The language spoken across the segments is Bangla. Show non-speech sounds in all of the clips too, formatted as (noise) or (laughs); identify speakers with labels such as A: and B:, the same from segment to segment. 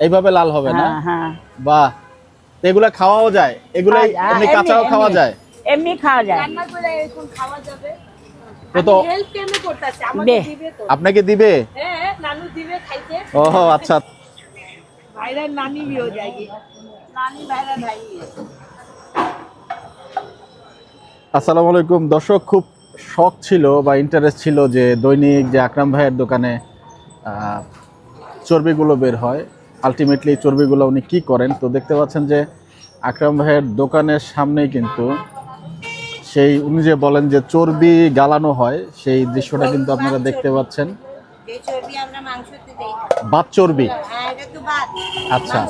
A: এইভাবে লাল হবে। না?
B: হ্যাঁ, হ্যাঁ।
A: বাহ। এগুলা খাওয়াও যায়? এগুলা
B: হ্যাঁ,
A: এমনি কাঁচাও খাওয়া যায়?
B: এমনি খাওয়া যায়।
C: রান্না করে খাওয়া যাবে।
A: আপনাকে দিবে? ও আচ্ছা। আসসালামু আলাইকুম। দর্শক খুব শখ ছিল বা ইন্টারেস্ট ছিল যে দৈনিক যে আকরাম ভাইয়ের দোকানে চর্বিগুলো বের হয়। আলটিমেটলি চর্বিগুলো উনি কী করেন? তো দেখতে পাচ্ছেন যে আকরাম ভাইয়ের দোকানের সামনেই কিন্তু সেই উনি যে বলেন যে চর্বি গালানো হয় সেই দৃশ্যটা কিন্তু আপনারা দেখতে পাচ্ছেন।
D: চর্বি
A: বাদ চর্বি?
D: হ্যাঁ
A: আচ্ছা।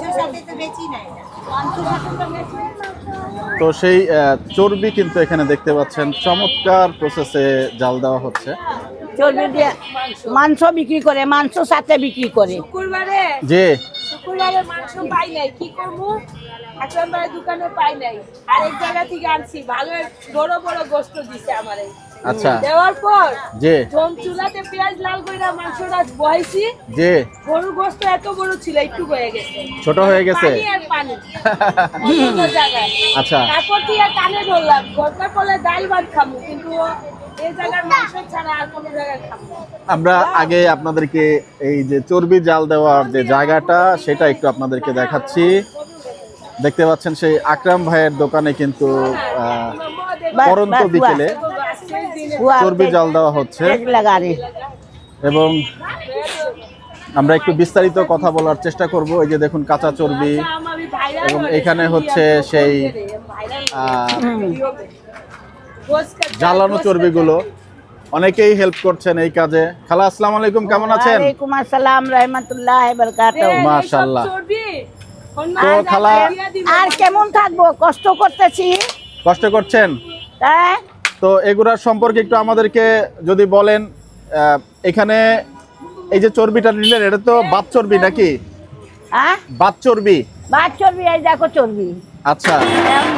D: তো
A: সেই আহ, চর্বি কিন্তু এখানে দেখতে পাচ্ছেন। চমৎকার প্রসেসে জাল দেওয়া হচ্ছে।
B: চর্বি দিয়ে মাংস বিক্রি করে মাংস সাথে বিক্রি করে।
C: শুক্রবারে?
A: যে
C: শুক্রবারে মাংস পাই নাই। কি করব? এখন দোকানে পাই নাই। আরেক জায়গা থেকে আনছি। ভালো বড় বড় গোস্ত দিছে আমারে।
A: আচ্ছা।
C: দেওয়ার পর
A: যে
C: জম চুলাতে পেঁয়াজ লাল মাংসটা বহাইছি।
A: যে
C: গরু গোস্ত এত বড় ছিল একটু হয়ে গেছে।
A: ছোট হয়ে গেছে।
C: পানি আর পানি।
A: আচ্ছা।
C: তারপর কানে ধরলাম ডাল ভাত খাব কিন্তু।
A: আমরা আগে আপনাদেরকে এই যে চর্বি জাল দেওয়ার যে জায়গাটা সেটা একটু আপনাদেরকে দেখাচ্ছি। দেখতে পাচ্ছেন সেই আকরাম ভাইয়ের দোকানে কিন্তু পরন্ত বিকেলে চর্বি জাল দেওয়া হচ্ছে। এবং আমরা একটু বিস্তারিত কথা বলার চেষ্টা করব। এই যে দেখুন কাঁচা চর্বি। এবং এখানে হচ্ছে সেই জ্বালানো চর্বিগুলো। অনেকেই হেল্প করছেন এই কাজে। খালা আসসালামু আলাইকুম কেমন আছেন? আসসালাম তো খালা
B: আর কেমন থাকব? কষ্ট করতেছি।
A: কষ্ট করছেন?
B: হ্যাঁ?
A: তো এগুলার সম্পর্কে একটু আমাদেরকে যদি বলেন এখানে এই যে চর্বিটা নিলেন এটা তো বাত চর্বি নাকি?
B: হ্যাঁ?
A: বাত চর্বি?
B: বাদ চর্বি এই দেখো চর্বি।
A: আচ্ছা।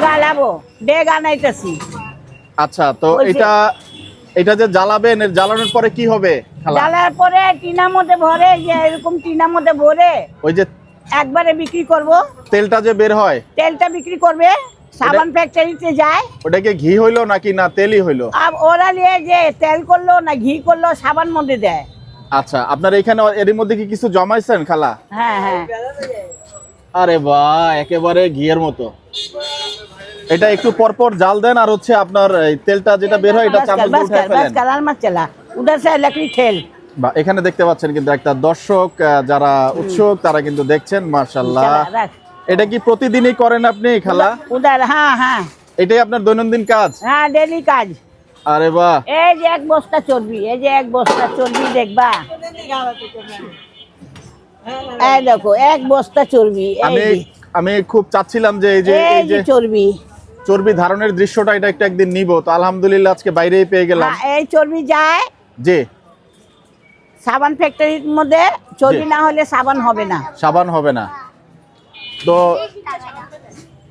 B: গালাবো ডেগ আনাইতেছি।
A: আচ্ছা তো এটা এটা যে জ্বালাবেন এর জ্বালানোর পরে কি হবে?
B: জ্বালার পরে টিনার মধ্যে ভরে যে এরকম টিনার মধ্যে ভরে
A: ওই যে
B: একবারে বিক্রি করব।
A: তেলটা যে বের হয়?
B: তেলটা বিক্রি করবে। সাবান ফ্যাক্টরিতে যায়।
A: ওটাকে ঘি হইল নাকি না তেলই হইল?
B: আর ওরা নিয়ে যে তেল করল না ঘি করল সাবান মধ্যে দেয়।
A: আচ্ছা আপনার এখানে এর মধ্যে কি কিছু জমাইছেন খালা?
B: হ্যাঁ হ্যাঁ।
A: আরে বা একেবারে ঘিয়ের মতো। এটা একটু পর পর জাল দেন আর হচ্ছে আপনার তেলটা যেটা বের হয় এটা চামচ দিয়ে উঠায় ফেলেন।
B: কালার মাছ চালা। উডা সে লাকড়ি খেল
A: বা এখানে দেখতে পাচ্ছেন কিন্তু একটা দর্শক যারা উৎসুক তারা কিন্তু দেখছেন
B: মাশাআল্লাহ।
A: এটা কি প্রতিদিনই করেন আপনি খেলা?
B: উদার হ্যাঁ হ্যাঁ।
A: এটাই আপনার দৈনন্দিন কাজ?
B: হ্যাঁ ডেলি কাজ।
A: আরে বাহ।
B: এই যে এক বস্তা চর্বি এই যে এক বস্তা চর্বি দেখবা। এই দেখো এক বস্তা চর্বি
A: আমি আমি খুব চাচ্ছিলাম যে এই যে
B: এই যে চর্বি।
A: চর্বি ধারণের দৃশ্যটা এটা একটা একদিন নিব। তো আলহামদুলিল্লাহ আজকে বাইরেই পেয়ে গেলাম।
B: হ্যাঁ, এই চর্বি যায়
A: জি।
B: সাবান ফ্যাক্টরির মধ্যে চর্বি না হলে সাবান হবে না।
A: সাবান হবে না। তো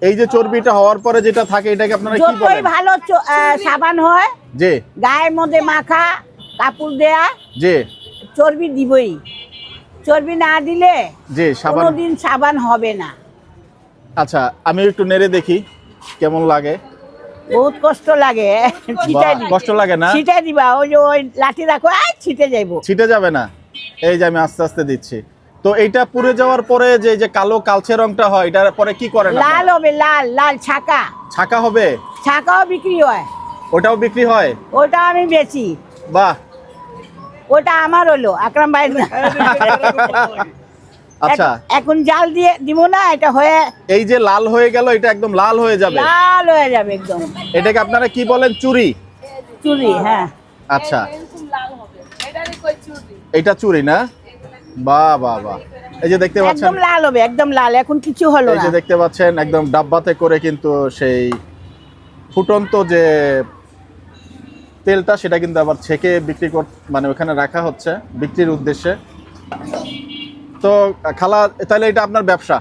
A: এই যে চর্বিটা হওয়ার পরে যেটা থাকে এটাকে আপনারা কি বলেন?
B: ভালো সাবান হয়
A: যে
B: গায়ের মধ্যে মাখা কাপড় দেয়া
A: যে
B: চর্বি দিবই। চর্বি না দিলে
A: যে সাবান
B: কোনোদিন সাবান হবে না।
A: আচ্ছা আমি একটু নেড়ে দেখি কেমন লাগে।
B: বহুত কষ্ট লাগে
A: বাহ, কষ্ট লাগে না?
B: ছিটাই দিবা ওই যে ওই লাঠি রাখো আই ছিটে যাইবো।
A: ছিটে যাবে না। এই যে আমি আস্তে আস্তে দিচ্ছি। তো এটা পুড়ে যাওয়ার পরে যে যে কালো কালচে রংটা হয় এটার পরে কি করেন
B: লাল হবে লাল লাল ছাকা।
A: ছাকা হবে?
B: ছাকাও বিক্রি হয়।
A: ওটাও বিক্রি হয়?
B: ওটা আমি বেচি।
A: বাহ।
B: ওটা আমার হলো আকরাম ভাই (laughs)
A: আচ্ছা।
B: এখন জাল দিয়ে দিব না এটা হয়ে
A: এই যে লাল হয়ে গেল এটা একদম লাল হয়ে যাবে।
B: লাল হয়ে যাবে একদম।
A: এটাকে আপনারা কি বলেন চুরি?
B: চুরি হ্যাঁ।
A: আচ্ছা। এটা চুরি না? বাহ বাহ বাহ। এই যে দেখতে পাচ্ছেন
B: একদম লাল হবে একদম লাল এখন কিছু হলো
A: এই যে দেখতে পাচ্ছেন একদম ডাব্বাতে করে কিন্তু সেই ফুটন্ত যে তেলটা সেটা কিন্তু আবার ছেঁকে বিক্রি কর মানে ওখানে রাখা হচ্ছে বিক্রির উদ্দেশ্যে। তো খালা তাহলে এটা আপনার ব্যবসা?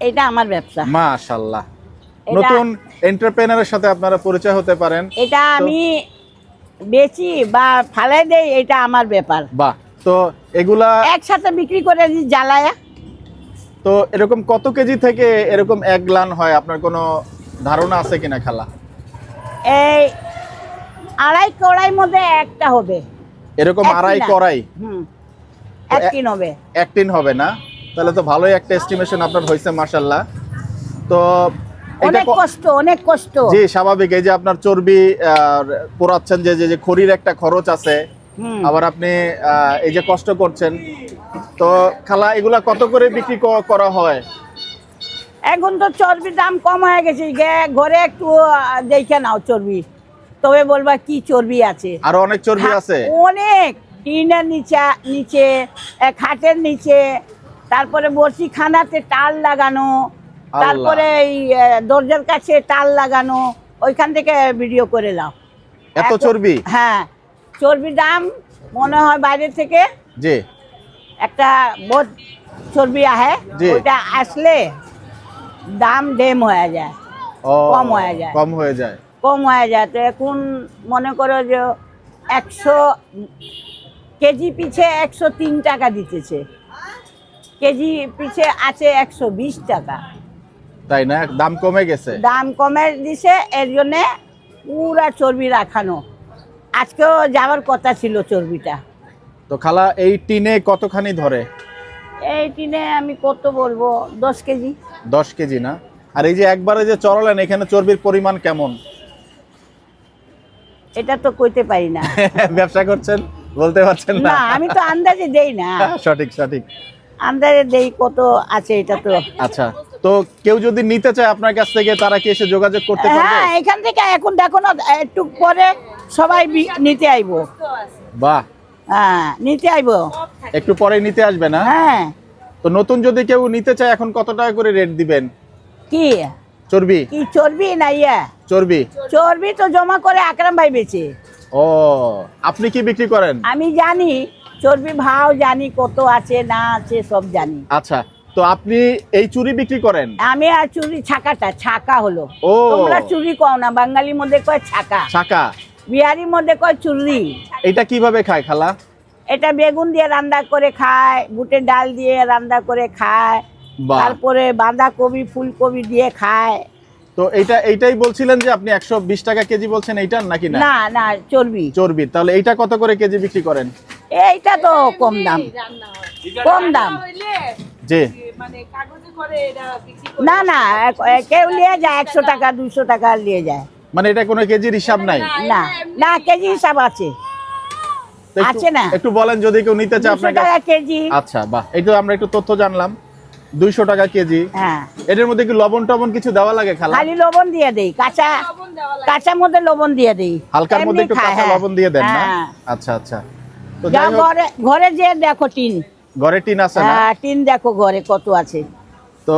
B: এটা আমার ব্যবসা।
A: মাশাল্লাহ
B: এটা-
A: নতুন এন্টারপ্রেনারের সাথে আপনারা পরিচয় হতে পারেন।
B: এটা আমি বেচি বা ফালাই দেই এটা আমার ব্যাপার।
A: বাহ তো এগুলা
B: একসাথে বিক্রি করে দিই জ্বালায়া।
A: তো এরকম কত কেজি থেকে এরকম এক গ্লান হয়? আপনার কোনো ধারণা আছে কিনা খালা?
B: এই আড়াই কড়াই মধ্যে একটা হবে।
A: এরকম আড়াই কড়াই?
B: হুম। এক টিন হবে।
A: এক টিন হবে না? তাহলে তো ভালোই একটা এস্টিমেশন আপনার হয়েছে মার্শাল্লাহ তো
B: অনেক কষ্ট অনেক কষ্ট।
A: জি স্বাভাবিক। এই যে আপনার চর্বি পোড়াচ্ছেন যে যে- খড়ির একটা খরচ আছে। আবার আপনি এই যে কষ্ট করছেন তো খালা এগুলা কত করে বিক্রি করা হয়?
B: এখন তো চর্বির দাম কম হয়ে গেছে ঘরে একটু দেখে নাও চর্বি। তবে বলবা কি চর্বি আছে?
A: আরও অনেক চর্বি আছে?
B: অনেক। টিনের নিচে নিচে খাটের নিচে তারপরে বসি খানাতে টাল লাগানো তারপরে এই দরজার কাছে টাল লাগানো ওইখান থেকে ভিডিও করে নাও।
A: এত- চর্বি?
B: হ্যাঁ। চর্বির দাম মনে হয় বাইরে থেকে
A: জি।
B: একটা বোধ চর্বি আহে
A: জি।
B: ওইটা আসলে দাম ডেম হয়ে যায় কম হয়ে যায়।
A: কম হয়ে যায়।
B: কম হয়ে যায়। তো এখন মনে করো যে একশো কেজি পিছে একশো তিন টাকা দিতেছে। কেজি পিছে আছে একশো বিশ টাকা।
A: তাই না? দাম কমে গেছে?
B: দাম কমে দিছে এর জন্যে পুরা চর্বি রাখানো। আজকেও যাওয়ার কথা ছিল চর্বিটা।
A: তো খালা এই টিনে কতখানি ধরে?
B: এই টিনে আমি কত বলব? দশ কেজি।
A: দশ কেজি না? আর এই যে একবারে যে চড়ালেন এখানে চর্বির পরিমাণ কেমন?
B: এটা তো কইতে পারি না। (laughs)
A: ব্যবসা করছেন? বলতে পারছেন
B: না?
A: না
B: আমি তো আন্দাজে দেই না।
A: সঠিক সঠিক।
B: আন্দাজে দেই কত আছে এটা তো।
A: আচ্ছা। তো কেউ যদি নিতে চায় আপনার কাছ থেকে তারা কি এসে যোগাযোগ করতে পারবে?
B: হ্যাঁ এখান থেকে এখন দেখো না একটু পরে সবাই নিতে আইবো।
A: বাহ।
B: হ্যাঁ নিতে আইবো।
A: একটু পরে নিতে আসবে না?
B: হ্যাঁ।
A: তো নতুন যদি কেউ নিতে চায় এখন কত টাকা করে রেট দিবেন?
B: কি?
A: চর্বি?
B: কি চর্বি না ইয়া?
A: চর্বি?
B: চর্বি তো জমা করে আকরাম ভাই বেচে।
A: ও আপনি কি বিক্রি করেন?
B: আমি জানি চর্বি ভাও জানি কত আছে না আছে সব জানি।
A: আচ্ছা তো আপনি এই চুরি বিক্রি করেন?
B: আমি আর চুরি ছাকাটা ছাকা হলো।
A: ও।
B: তোমরা চুরি কও না বাঙালির মধ্যে কয় ছাকা?
A: ছাকা।
B: বিহারির মধ্যে কয় চুরি?
A: এটা কীভাবে খায় খালা?
B: এটা বেগুন দিয়ে রান্না করে খায় বুটের ডাল দিয়ে রান্না করে খায় তারপরে বাঁধাকপি ফুলকপি দিয়ে খায়।
A: তো এটা এইটাই বলছিলেন যে আপনি একশো বিশ টাকা কেজি বলছেন এইটার নাকি না?
B: না না চর্বি।
A: চর্বি তাহলে এইটা কত করে কেজি বিক্রি করেন?
B: এইটা তো কম দাম। কম দাম।
A: জি।
C: মানে কাগজে করে এটা বিক্রি
B: না না কেউ নিয়ে যায় একশো টাকা। দুশো টাকা নিয়ে যায়।
A: মানে এটা কোনো কেজির হিসাব নাই?
B: না না কেজি হিসাব আছে। আছে না।
A: একটু বলেন যদি কেউ নিতে চায়
B: টাকা কেজি।
A: আচ্ছা বাহ এই তো আমরা একটু তথ্য জানলাম। দুইশো টাকা কেজি।
B: হ্যাঁ।
A: এটার মধ্যে কি লবণ টবণ কিছু দেওয়া লাগে খালা?
B: খালি লবণ দিয়ে দেই কাঁচা
C: লবণ
B: কাঁচার মধ্যে লবণ দিয়ে দেই।
A: হালকার মধ্যে একটু কাঁচা
B: হ্যাঁ।
A: লবণ দিয়ে দেন না?
B: হ্যাঁ।
A: আচ্ছা আচ্ছা। তো
B: ঘরে ঘরে যে দেখো টিন
A: ঘরে টিন আছে না?
B: হ্যাঁ টিন দেখো ঘরে কত আছে।
A: তো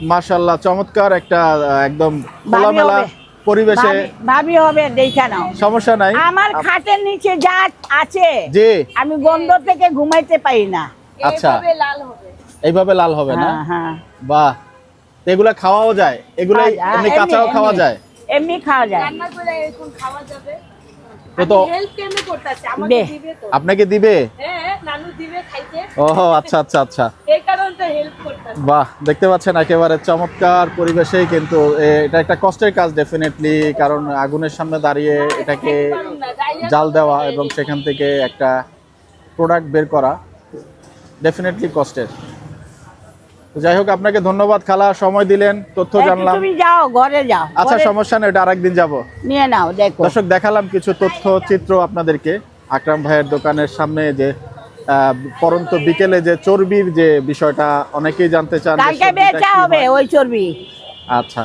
A: মাশাল্লাহ চমৎকার একটা একদম খোলামেলা পরিবেশে
B: ভাবি- হবে দেখা নাও।
A: সমস্যা নাই।
B: আমার খাটের নিচে যা আছে
A: জি।
B: আমি গন্ধ থেকে ঘুমাইতে পারি না।
A: আচ্ছা।
C: এইভাবে লাল হবে।
A: এইভাবে লাল হবে না?
B: হ্যাঁ হ্যাঁ।
A: বাহ। তো এগুলা খাওয়াও যায়? এগুলো এমনি
B: এমনি-
A: কাঁচাও খাওয়া যায়?
B: এমনি খাওয়া যায়।
C: রান্না করে এখন খাওয়া যাবে।
A: তো তো
C: হেল্প কেমনে করতেছে আমাকে দিবে তো।
A: আপনাকে দিবে?
C: হ্যাঁ।
A: ও আচ্ছা আচ্ছা আচ্ছা।
C: এই কারণে তো হেল্প করতেছে।
A: বাহ দেখতে পাচ্ছেন একেবারে চমৎকার পরিবেশেই কিন্তু এটা একটা কষ্টের কাজ ডেফিনেটলি কারণ আগুনের সামনে দাঁড়িয়ে এটাকে জাল দেওয়া এবং সেখান থেকে একটা প্রোডাক্ট বের করা ডেফিনেটলি কষ্টের। যাই হোক আপনাকে ধন্যবাদ খালা সময় দিলেন তথ্য জানলাম।
B: তুমি যাও ঘরে যাও।
A: আচ্ছা সমস্যা নেই ওটা আরেকদিন যাব।
B: নিয়ে নাও দেখো।
A: দর্শক দেখালাম কিছু তথ্য চিত্র আপনাদেরকে। আকরাম ভাইয়ের দোকানের সামনে যে পরন্ত বিকেলে যে চর্বির যে বিষয়টা অনেকেই জানতে চান
B: কালকে বেচা হবে ওই চর্বি।
A: আচ্ছা।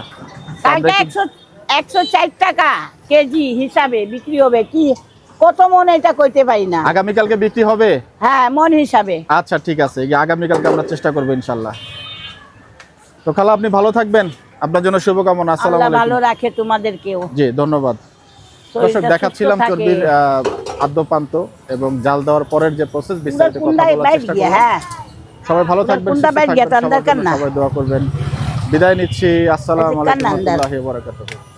B: কালকে
A: আমরা কি-
B: একশো একশো ষাট টাকা কেজি হিসাবে বিক্রি হবে। কি কত মন এটা কইতে পারি না।
A: আগামীকালকে বিক্রি হবে?
B: হ্যাঁ মন হিসাবে।
A: আচ্ছা ঠিক আছে। এই আগামীকালকে আমরা চেষ্টা করব ইনশাল্লাহ। তো খালা আপনি ভালো থাকবেন। আপনার জন্য শুভকামনা। আসসালামু
B: আল্লাহ ভালো
A: আলাইকুম
B: রাখে তোমাদেরকেও।
A: জি ধন্যবাদ। দর্শক দেখাচ্ছিলাম চর্বির আদ্যপান্ত এবং জাল দেওয়ার পরের যে প্রসেস বিস্তারিত কথা বলার চেষ্টা করব।
B: হ্যাঁ।
A: সবাই ভালো থাকবেন। সবাই দোয়া করবেন। বিদায় নিচ্ছি আসসালামু আলাইকুম
B: ওয়া
A: রাহমাতুল্লাহি ওয়া বারাকাতুহু।